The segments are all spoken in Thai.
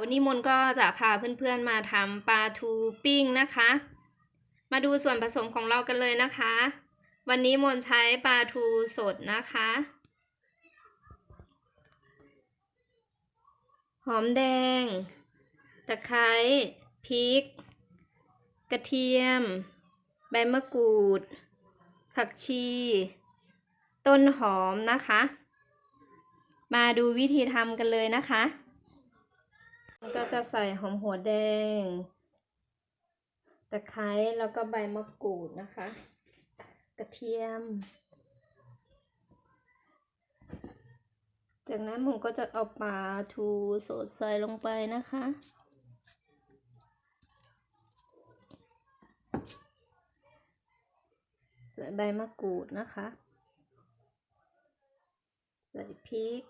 วันนี้มนก็จะพาเพื่อนๆมาทำปลาทูปิ้งนะคะ มาดูส่วนผสมของเรากันเลยนะคะ วันนี้มนใช้ปลาทูสดนะคะ หอมแดง ตะไคร้พริก กระเทียม ใบมะกรูด ผักชี ต้นหอมนะคะ มาดูวิธีทำกันเลยนะคะ ก็จะใส่หอมหัวแดง ตะไคร้แล้วก็ใบมะกรูดนะคะ กระเทียม จากนั้นผมก็จะเอาปลาทูสดใส่ลงไปนะคะใส่ใบมะกรูดนะคะ ใส่พริก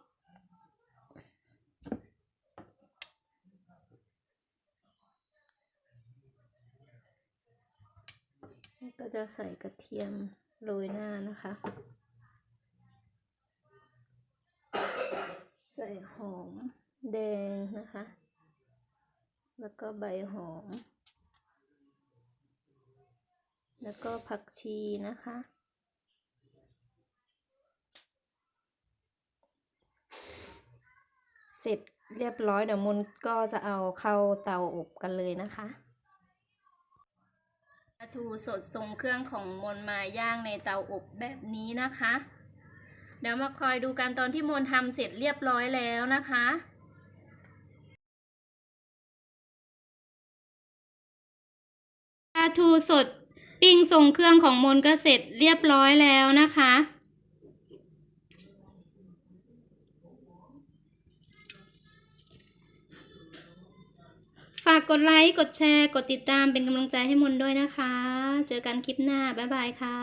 ก็จะใส่กระเทียมโรยหน้านะคะ ใส่หอมแดงนะคะ แล้วก็ใบหอม แล้วก็ผักชีนะคะ เสร็จเรียบร้อยเดี๋ยวมนก็จะเอาเข้าเตาอบกันเลยนะคะ ปลาทูสดทรงเครื่องของมนมาย่างในเตาอบแบบนี้นะคะ เดี๋ยวมาคอยดูกันตอนที่มนทำเสร็จเรียบร้อยแล้วนะคะปลาทูสดปิ้งทรงเครื่องของมนก็เสร็จเรียบร้อยแล้วนะคะ กดไลค์ กดแชร์ กดติดตามเป็นกำลังใจให้มนด้วยนะคะ เจอกันคลิปหน้า บ๊ายบายค่ะ